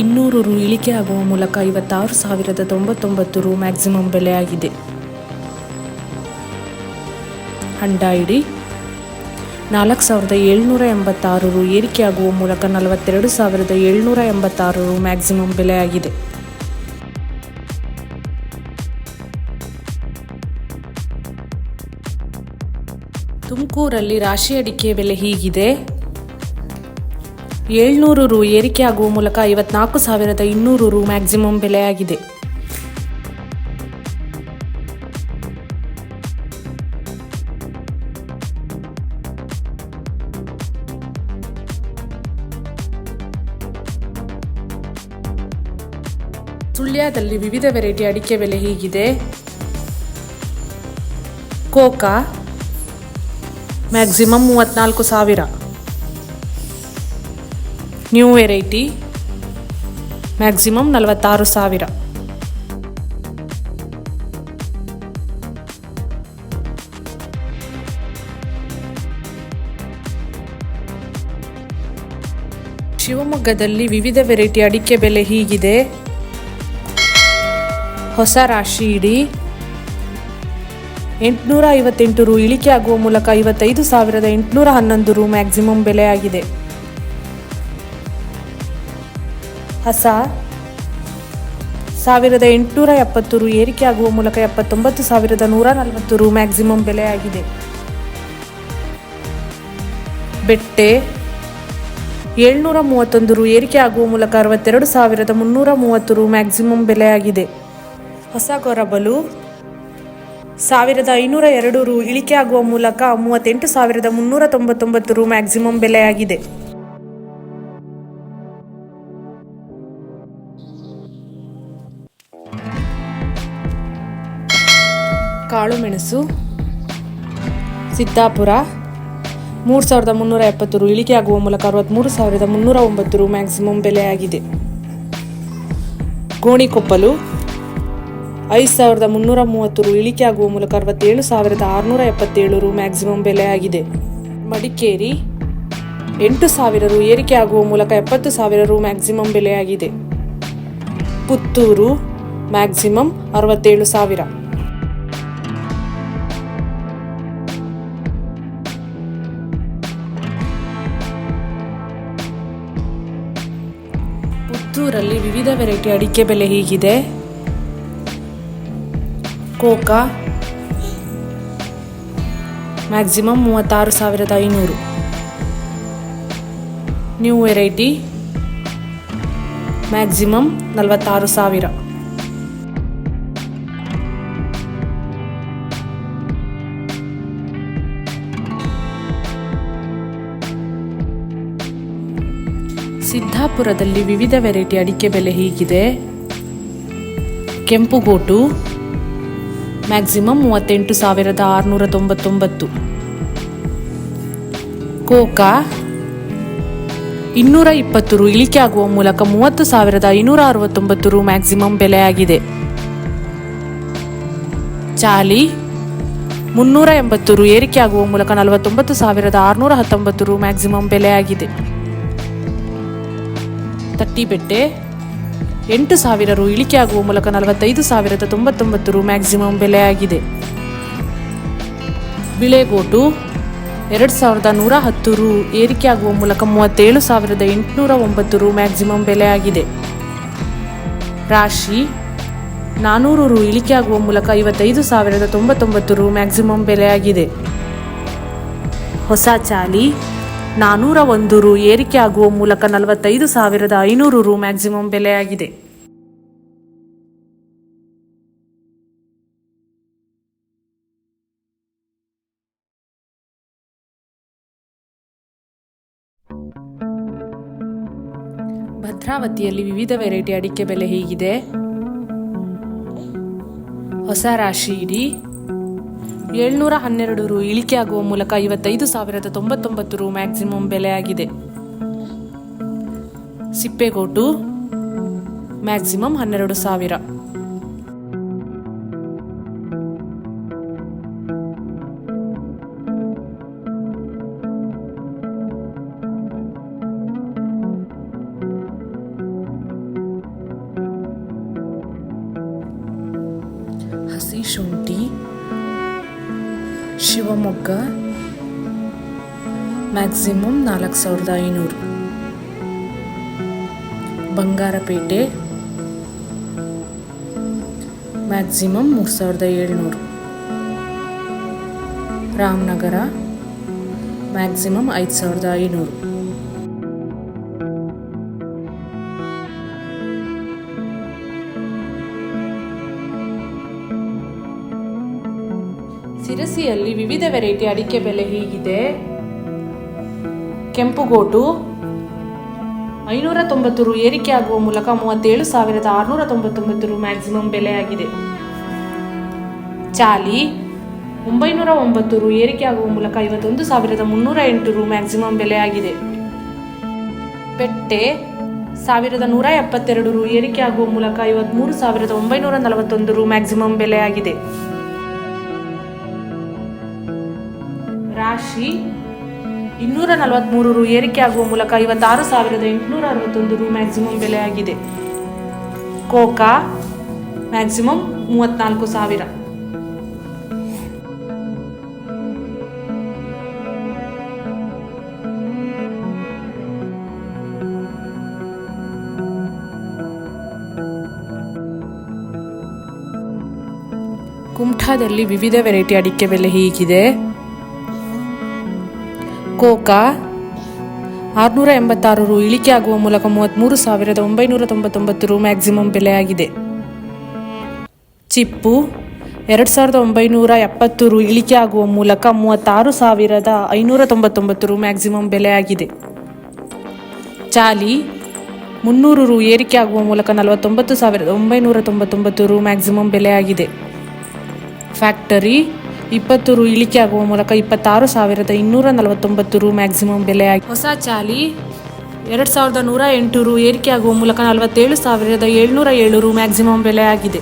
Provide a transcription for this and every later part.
ಇನ್ನೂರು ರು ಇಳಿಕೆ ಆಗುವ ಮೂಲಕ ಐವತ್ತಾರು ಸಾವಿರದ ತೊಂಬತ್ತೊಂಬತ್ತು ರು ಮ್ಯಾಕ್ಸಿಮಮ್ ಬೆಲೆ ಆಗಿದೆ ಹಂಡಾಯಿಡಿ ನಾಲ್ಕು ಸಾವಿರದ ಏಳ್ನೂರ ಎಂಬತ್ತಾರು ರು ಏರಿಕೆ ಆಗುವ ಮೂಲಕ ನಲವತ್ತೆರಡು ಸಾವಿರದ ಏಳ್ನೂರ ಎಂಬತ್ತಾರು ರು ಮ್ಯಾಕ್ಸಿಮಮ್ ಬೆಲೆ ಆಗಿದೆ ತುಮಕೂರಲ್ಲಿ ರಾಶಿ ಅಡಿಕೆ ಬೆಲೆ ಹೀಗಿದೆ. ಏಳ್ನೂರು ರು ಏರಿಕೆಯಾಗುವ ಮೂಲಕ ಐವತ್ನಾಲ್ಕು ಸಾವಿರದ ಇನ್ನೂರು ರು ಮ್ಯಾಕ್ಸಿಮಮ್ ಬೆಲೆಯಾಗಿದೆ. ಸುಳ್ಯದಲ್ಲಿ ವಿವಿಧ ವೆರೈಟಿ ಅಡಿಕೆ ಬೆಲೆ ಹೀಗಿದೆ. ಕೋಕಾ, ಮ್ಯಾಕ್ಸಿಮಮ್ ಮೂವತ್ತ್ನಾಲ್ಕು ಸಾವಿರ. ನ್ಯೂ ವೆರೈಟಿ, ಮ್ಯಾಕ್ಸಿಮಮ್ ನಲವತ್ತಾರು ಸಾವಿರ. ಶಿವಮೊಗ್ಗದಲ್ಲಿ ವಿವಿಧ ವೆರೈಟಿ ಅಡಿಕೆ ಬೆಲೆ ಹೀಗಿದೆ. ಹೊಸ ರಾಶಿ ಇಡಿ. ಎಂಟುನೂರ ಐವತ್ತೆಂಟು ರು ಇಳಿಕೆ ಆಗುವ ಮೂಲಕ ಐವತ್ತೈದು ಸಾವಿರದ ಎಂಟುನೂರ ಹನ್ನೊಂದು ರು ಮ್ಯಾಕ್ಸಿಮಮ್ ಬೆಲೆ ಆಗಿದೆ. ಹಸ. ಸಾವಿರದ ಎಂಟುನೂರ ಎಪ್ಪತ್ತು ರು ಏರಿಕೆ ಆಗುವ ಮೂಲಕ ಎಪ್ಪತ್ತೊಂಬತ್ತು ಸಾವಿರದ ನೂರ ನಲವತ್ತು ರು ಮ್ಯಾಕ್ಸಿಮಮ್ ಬೆಲೆಯಾಗಿದೆ. ಬೆಟ್ಟೆ. ಏಳ್ನೂರ ಮೂವತ್ತೊಂದು ರು ಏರಿಕೆ ಆಗುವ ಮೂಲಕ ಅರವತ್ತೆರಡು ಸಾವಿರದ ಮುನ್ನೂರ ಮೂವತ್ತು ರು ಮ್ಯಾಕ್ಸಿಮಮ್ ಬೆಲೆಯಾಗಿದೆ. ಹೊಸ ಗೊರಬಲು. ಸಾವಿರದ ಐನೂರ ಎರಡು ರು ಇಳಿಕೆ ಆಗುವ ಮೂಲಕ ಮೂವತ್ತೆಂಟು ಸಾವಿರದ ಮುನ್ನೂರ ತೊಂಬತ್ತೊಂಬತ್ತು ರು ಮ್ಯಾಕ್ಸಿಮಮ್ ಬೆಲೆಯಾಗಿದೆ. ಕಾಳುಮೆಣಸು, ಸಿದ್ದಾಪುರ, ಮೂರು ಸಾವಿರದ ಮುನ್ನೂರ ಎಪ್ಪತ್ತು ರು ಇಳಿಕೆ ಆಗುವ ಮೂಲಕ ಅರವತ್ತ್ಮೂರು ಸಾವಿರದ ಮುನ್ನೂರ ಒಂಬತ್ತು ರು ಮ್ಯಾಕ್ಸಿಮಮ್ ಬೆಲೆಯಾಗಿದೆ. ಗೋಣಿಕೊಪ್ಪಲು, ಐದು ಸಾವಿರದ ಮುನ್ನೂರ ಮೂವತ್ತು ರು ಇಳಿಕೆ ಆಗುವ ಮೂಲಕ ಅರವತ್ತೇಳು ಸಾವಿರದ ಆರುನೂರ ಎಪ್ಪತ್ತೇಳು ರು ಮ್ಯಾಕ್ಸಿಮಮ್ ಬೆಲೆಯಾಗಿದೆ. ಮಡಿಕೇರಿ, ಎಂಟು ಸಾವಿರ ರು ಏರಿಕೆ ಆಗುವ ಮೂಲಕ ಎಪ್ಪತ್ತು ಸಾವಿರ ರು ಮ್ಯಾಕ್ಸಿಮಮ್ ಬೆಲೆಯಾಗಿದೆ. ಪುತ್ತೂರು ಮ್ಯಾಕ್ಸಿಮಮ್ ಅರವತ್ತೇಳು ಸಾವಿರ. ಪುತ್ತೂರಲ್ಲಿ ವಿವಿಧ ವೆರೈಟಿ ಅಡಿಕೆ ಬೆಲೆ ಹೀಗಿದೆ. ಕೋಕಾ ಮ್ಯಾಕ್ಸಿಮಮ್ ಮೂವತ್ತಾರು ಸಾವಿರದ ಐನೂರು. ನ್ಯೂ ವೆರೈಟಿ ಮ್ಯಾಕ್ಸಿಮಮ್ ನಲವತ್ತಾರು ಸಾವಿರ. ಸಿದ್ದಾಪುರದಲ್ಲಿ ವಿವಿಧ ವೆರೈಟಿ ಅಡಿಕೆ ಬೆಲೆ ಹೀಗಿದೆ. ಕೆಂಪುಗೋಟು, ಮ್ಯಾಕ್ಸಿಮಮ್ ಮೂವತ್ತೆಂಟು ಸಾವಿರದ ಆರುನೂರ ತೊಂಬತ್ತೊಂಬತ್ತು. ಕೋಕಾ, ಇನ್ನೂರ ಇಪ್ಪತ್ತು ರು ಇಳಿಕೆ ಆಗುವ ಮೂಲಕ ಮೂವತ್ತು ಸಾವಿರದ ಐನೂರ ಅರವತ್ತೊಂಬತ್ತು ರು ಮ್ಯಾಕ್ಸಿಮಮ್ ಬೆಲೆಯಾಗಿದೆ. ಚಾಲಿ, ಮುನ್ನೂರ ಎಂಬತ್ತು ರು ಏರಿಕೆ ಆಗುವ ಮೂಲಕ ನಲವತ್ತೊಂಬತ್ತು ಸಾವಿರದ ಆರುನೂರ ಹತ್ತೊಂಬತ್ತು ರು ಮ್ಯಾಕ್ಸಿಮಮ್ ಬೆಲೆಯಾಗಿದೆ. ತಟ್ಟಿಬೆಟ್ಟೆ ಎಂಟು ಸಾವಿರ ರು ಇಳಿಕೆ ಆಗುವ ಮೂಲಕ ನಲವತ್ತೈದು ಸಾವಿರದ ತೊಂಬತ್ತೊಂಬತ್ತು ರು ಮ್ಯಾಕ್ಸಿಮಮ್ ಬೆಲೆಯಾಗಿದೆ ಬಿಳೆಗೋಟು ಎರಡು ಸಾವಿರದ ನೂರ ಹತ್ತು ರು ಏರಿಕೆಯಾಗುವ ಮೂಲಕ ಮೂವತ್ತೇಳು ಸಾವಿರದ ಎಂಟುನೂರ ಒಂಬತ್ತು ರು ಮ್ಯಾಕ್ಸಿಮಮ್ ಬೆಲೆಯಾಗಿದೆ ರಾಶಿ ನಾನ್ನೂರು ರು ಇಳಿಕೆ ಆಗುವ ಮೂಲಕ ಐವತ್ತೈದು ಸಾವಿರದ ತೊಂಬತ್ತೊಂಬತ್ತು ರು ಮ್ಯಾಕ್ಸಿಮಮ್ ಬೆಲೆಯಾಗಿದೆ ಹೊಸ ಚಾಲಿ ನಾನ್ನೂರ ಒಂದು ರು ಏರಿಕೆ ಆಗುವ ಮೂಲಕ ನಲವತ್ತೈದು ಸಾವಿರದ ಐನೂರು ರು ಮ್ಯಾಕ್ಸಿಮಮ್ ಬೆಲೆಯಾಗಿದೆ. ಭದ್ರಾವತಿಯಲ್ಲಿ ವಿವಿಧ ವೆರೈಟಿ ಅಡಿಕೆ ಬೆಲೆ ಹೀಗಿದೆ. ಹೊಸ ರಾಶಿ ಇಡಿ. ಏಳ್ನೂರ ಹನ್ನೆರಡು ರು ಇಳಿಕೆ ಆಗುವ ಮೂಲಕ ಐವತ್ತೈದು ಸಾವಿರದ ತೊಂಬತ್ತೊಂಬತ್ತು ರು ಮ್ಯಾಕ್ಸಿಮಮ್ ಬೆಲೆಯಾಗಿದೆ. ಸಿಪ್ಪೆಗೋಟು, ಮ್ಯಾಕ್ಸಿಮಮ್ ಹನ್ನೆರಡು ಸಾವಿರ. ಹಸಿ ಶುಂಠಿ ಶಿವಮೊಗ್ಗ ಮ್ಯಾಕ್ಸಿಮಮ್ ನಾಲ್ಕು ಸಾವಿರದ ಐನೂರು. ಬಂಗಾರಪೇಟೆ ಮ್ಯಾಕ್ಸಿಮಮ್ ಮೂರು ಸಾವಿರದ ಏಳ್ನೂರು. ರಾಮನಗರ ಮ್ಯಾಕ್ಸಿಮಮ್ ಐದು ಸಾವಿರದ ಐನೂರು. ಸಿರಸಿಯಲ್ಲಿ ವಿವಿಧ ವೆರೈಟಿ ಅಡಿಕೆ ಬೆಲೆ ಹೀಗಿದೆ. ಕೆಂಪುಗೋಟು ಐನೂರ ತೊಂಬತ್ತು ರು ಏರಿಕೆ ಆಗುವ ಮೂಲಕ ಮೂವತ್ತೇಳು ಸಾವಿರದ ಆರುನೂರ ತೊಂಬತ್ತೊಂಬತ್ತು ರು ಮ್ಯಾಕ್ಸಿಮಮ್ ಬೆಲೆಯಾಗಿದೆ. ಚಾಲಿ ಒಂಬೈನೂರ ಒಂಬತ್ತು ರು ಏರಿಕೆ ಆಗುವ ಮೂಲಕ ಐವತ್ತೊಂದು ಸಾವಿರದ ಮುನ್ನೂರ ಎಂಟು ರು ಮ್ಯಾಕ್ಸಿಮಮ್ ಬೆಲೆಯಾಗಿದೆ. ಪೆಟ್ಟೆ ಸಾವಿರದ ನೂರ ಎಪ್ಪತ್ತೆರಡು ರು ಏರಿಕೆ ಆಗುವ ಮೂಲಕ ಐವತ್ಮೂರು ಸಾವಿರದ ಒಂಬೈನೂರ ನಲವತ್ತೊಂದು ರು ಮ್ಯಾಕ್ಸಿಮಮ್ ಬೆಲೆಯಾಗಿದೆ. ರಾಶಿ ಇನ್ನೂರ ನಲವತ್ತ್ಮೂರು ರು ಏರಿಕೆಯಾಗುವ ಮೂಲಕ ಐವತ್ತಾರು ಸಾವಿರದ ಎಂಟುನೂರ ಅರವತ್ತೊಂದು ರು ಮ್ಯಾಕ್ಸಿಮಮ್ ಬೆಲೆಯಾಗಿದೆ ಕೋಕಾ ಮ್ಯಾಕ್ಸಿಮಮ್ ಮೂವತ್ನಾಲ್ಕು ಸಾವಿರ. ಕುಮಠಾದಲ್ಲಿ ವಿವಿಧ ವೆರೈಟಿ ಅಡಿಕೆ ಬೆಲೆ ಹೀಗಿದೆ. ಕೋಕಾ ಆರುನೂರ ಎಂಬತ್ತಾರು ರು ಇಳಿಕೆ ಆಗುವ ಮೂಲಕ ಮೂವತ್ತ್ಮೂರು ಸಾವಿರದ ಒಂಬೈನೂರ ತೊಂಬತ್ತೊಂಬತ್ತು ರು ಮ್ಯಾಕ್ಸಿಮಮ್ ಬೆಲೆಯಾಗಿದೆ. ಚಿಪ್ಪು ಎರಡು ಸಾವಿರದ ಒಂಬೈನೂರ ಎಪ್ಪತ್ತು ರು ಇಳಿಕೆ ಆಗುವ ಮೂಲಕ ಮೂವತ್ತಾರು ಸಾವಿರದ ಐನೂರ ತೊಂಬತ್ತೊಂಬತ್ತು ರು ಮ್ಯಾಕ್ಸಿಮಮ್ ಬೆಲೆಯಾಗಿದೆ. ಚಾಲಿ ಮುನ್ನೂರು ರು ಏರಿಕೆ ಆಗುವ ಮೂಲಕ ನಲವತ್ತೊಂಬತ್ತು ಸಾವಿರದ ಒಂಬೈನೂರ ತೊಂಬತ್ತೊಂಬತ್ತು ರು ಮ್ಯಾಕ್ಸಿಮಮ್ ಬೆಲೆಯಾಗಿದೆ. ಫ್ಯಾಕ್ಟರಿ ಇಪ್ಪತ್ತು ರು ಇಳಿಕೆ ಆಗುವ ಮೂಲಕ ಇಪ್ಪತ್ತಾರು ಸಾವಿರದ ಇನ್ನೂರ ನಲವತ್ತೊಂಬತ್ತು ರು ಮ್ಯಾಕ್ಸಿಮಮ್ ಬೆಲೆಯಾಗಿದೆ ಹೊಸ ಚಾಲಿ ಎರಡು ಸಾವಿರದ ನೂರ ಎಂಟು ರು ಏರಿಕೆ ಆಗುವ ಮೂಲಕ ನಲವತ್ತೇಳು ಸಾವಿರದ ಏಳ್ನೂರ ಏಳು ರು ಮ್ಯಾಕ್ಸಿಮಮ್ ಬೆಲೆ ಆಗಿದೆ.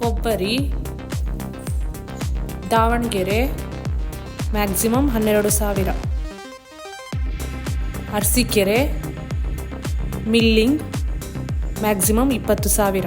ಕೊಬ್ಬರಿ ದಾವಣಗೆರೆ ಮ್ಯಾಕ್ಸಿಮಮ್ ಹನ್ನೆರಡು ಸಾವಿರ. ಅರಸೀಕೆರೆ ಮಿಲ್ಲಿಂಗ್ ಮ್ಯಾಕ್ಸಿಮಮ್ ಇಪ್ಪತ್ತು ಸಾವಿರ.